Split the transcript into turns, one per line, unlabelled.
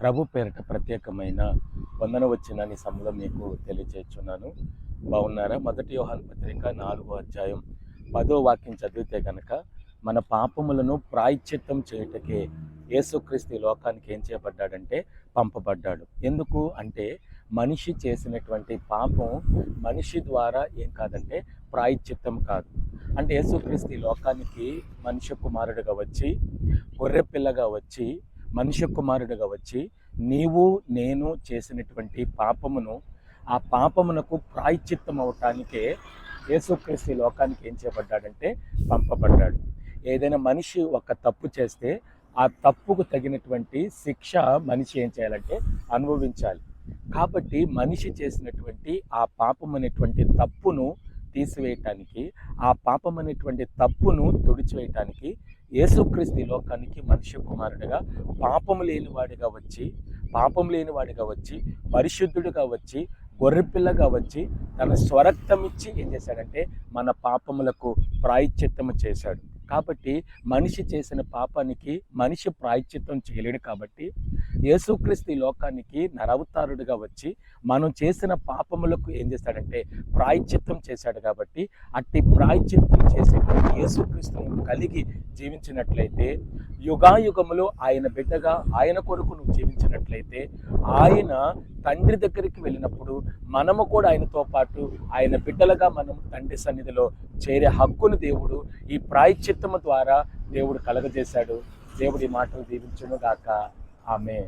ప్రభు పేరిట ప్రత్యేకమైన వందన వచ్చినని సమలో మీకు తెలియచేస్తున్నాను. బాగున్నారా? మొదటి యోహాన్ పత్రిక నాలుగో అధ్యాయం పదో వాక్యం చదివితే కనుక మన పాపములను ప్రాయశ్చిత్తం చేయుటకే యేసుక్రీస్తు లోకానికి ఏం చేయబడ్డాడంటే పంపబడ్డాడు. ఎందుకు? అంటే మనిషి చేసినటువంటి పాపం మనిషి ద్వారా ఏం కాదంటే ప్రాయశ్చిత్తం కాదు. అంటే యేసుక్రీస్తు లోకానికి మనిషి కుమారుడిగా వచ్చి గొర్రె పిల్లగా వచ్చి మనిషి కుమారుడిగా వచ్చి నీవు నేను చేసినటువంటి పాపమును ఆ పాపమునకు ప్రాయశ్చిత్తం అవటానికే యేసుక్రీస్తు లోకానికి ఏం చేయబడ్డాడంటే పంపబడ్డాడు. ఏదైనా మనిషి ఒక తప్పు చేస్తే ఆ తప్పుకు తగినటువంటి శిక్ష మనిషి ఏం చేయాలంటే అనుభవించాలి. కాబట్టి మనిషి చేసినటువంటి ఆ పాపం అనేటువంటి తప్పును తీసివేయటానికి ఆ పాపం అనేటువంటి తప్పును తుడిచివేయటానికి యేసుక్రీస్తు లోకానికి మనిషి కుమారుడిగా పాపం లేనివాడిగా వచ్చి పాపం లేనివాడిగా వచ్చి పరిశుద్ధుడిగా వచ్చి గొర్రెపిల్లగా వచ్చి తన స్వరక్తం ఇచ్చి ఏం చేశాడంటే మన పాపములకు ప్రాయశ్చిత్తము చేశాడు. కాబట్టి మనిషి చేసిన పాపానికి మనిషి ప్రాయశ్చిత్తం చేయలేడు కాబట్టి యేసుక్రీస్తు ఈ లోకానికి నరవతారుడిగా వచ్చి మనం చేసిన పాపములకు ఏం చేశాడంటే ప్రాయశ్చిత్తం చేశాడు కాబట్టి అట్టి ప్రాయశ్చిత్తం చేసేటువంటి యేసుక్రీస్తును కలిగి జీవించినట్లయితే యుగాయుగములో ఆయన బిడ్డగా ఆయన కొరకు నువ్వు జీవించినట్లయితే ఆయన తండ్రి దగ్గరికి వెళ్ళినప్పుడు మనము కూడా ఆయనతో పాటు ఆయన బిడ్డలుగా మనం తండ్రి సన్నిధిలో చేరే హక్కును దేవుడు ఈ ప్రాయశ్చిత్తము ద్వారా దేవుడు కలగజేశాడు. దేవుడి మాటలు దీవించును గాక ఆమె